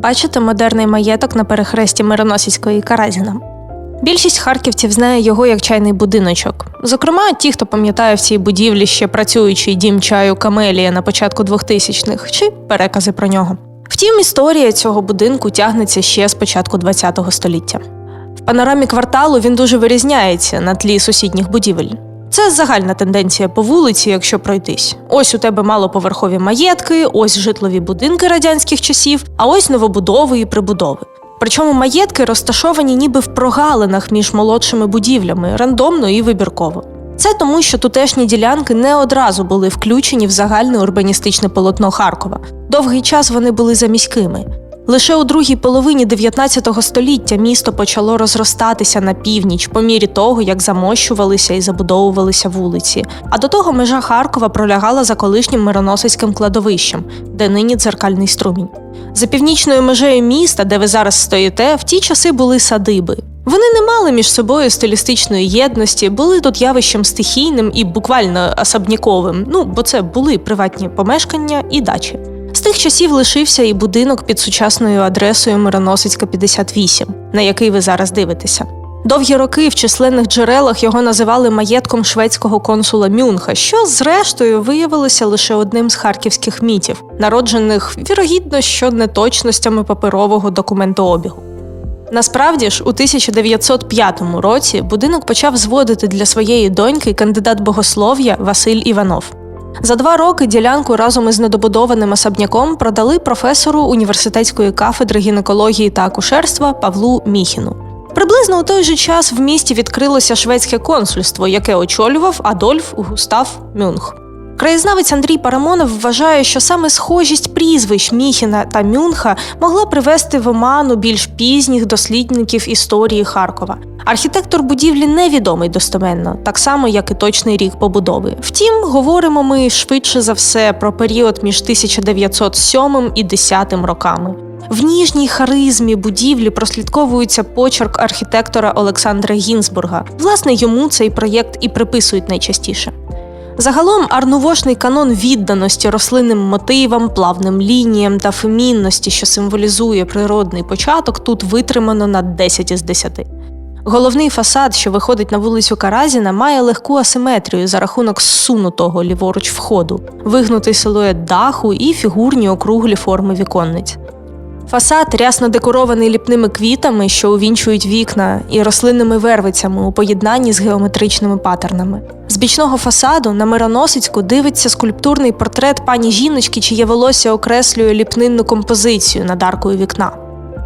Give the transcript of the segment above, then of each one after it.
Бачите модерний маєток на перехресті Мироносицької і Каразіна? Більшість харківців знає його як чайний будиночок. Зокрема, ті, хто пам'ятає в цій будівлі ще працюючий дім чаю Камелія на початку 2000-х, чи перекази про нього. Втім, історія цього будинку тягнеться ще з початку ХХ століття. В панорамі кварталу він дуже вирізняється на тлі сусідніх будівель. Це загальна тенденція по вулиці, якщо пройтись. Ось у тебе малоповерхові маєтки, ось житлові будинки радянських часів, а ось новобудови і прибудови. Причому маєтки розташовані ніби в прогалинах між молодшими будівлями, рандомно і вибірково. Це тому, що тутешні ділянки не одразу були включені в загальне урбаністичне полотно Харкова. Довгий час вони були заміськими. Лише у другій половині 19 століття місто почало розростатися на північ по мірі того, як замощувалися і забудовувалися вулиці. А до того межа Харкова пролягала за колишнім Мироносицьким кладовищем, де нині дзеркальний струмінь. За північною межею міста, де ви зараз стоїте, в ті часи були садиби. Вони не мали між собою стилістичної єдності, були тут явищем стихійним і буквально особняковим. Ну бо це були приватні помешкання і дачі. З тих часів лишився і будинок під сучасною адресою Мироносицька 58, на який ви зараз дивитеся. Довгі роки в численних джерелах його називали маєтком шведського консула Мюнха, що зрештою виявилося лише одним з харківських мітів, народжених вірогідно що неточностями паперового документообігу. Насправді ж, у 1905 році будинок почав зводити для своєї доньки кандидат богослов'я Василь Іванов. За два роки ділянку разом із недобудованим особняком продали професору університетської кафедри гінекології та акушерства Павлу Міхіну. Приблизно у той же час в місті відкрилося шведське консульство, яке очолював Адольф Густав Мюнх. Краєзнавець Андрій Парамонов вважає, що саме схожість прізвищ Міхіна та Мюнха могла привести в оману більш пізніх дослідників історії Харкова. Архітектор будівлі невідомий достеменно, так само як і точний рік побудови. Втім, говоримо ми швидше за все про період між 1907 і 10 роками. В ніжній харизмі будівлі прослідковується почерк архітектора Олександра Гінзбурга. Власне, йому цей проєкт і приписують найчастіше. Загалом арнувошний канон відданості рослинним мотивам, плавним лініям та фемінності, що символізує природний початок, тут витримано на 10 із 10. Головний фасад, що виходить на вулицю Каразіна, має легку асиметрію за рахунок зсунутого ліворуч входу, вигнутий силует даху і фігурні округлі форми віконниць. Фасад рясно декорований ліпними квітами, що увінчують вікна, і рослинними вервицями у поєднанні з геометричними патернами. З бічного фасаду на Мироносицьку дивиться скульптурний портрет пані жіночки, чиє волосся окреслює ліпнинну композицію над аркою вікна.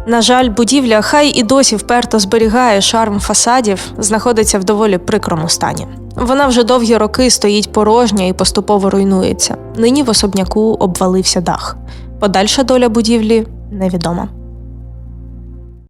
На жаль, будівля, хай і досі вперто зберігає шарм фасадів, знаходиться в доволі прикрому стані. Вона вже довгі роки стоїть порожня і поступово руйнується. Нині в особняку обвалився дах. Подальша доля будівлі невідома.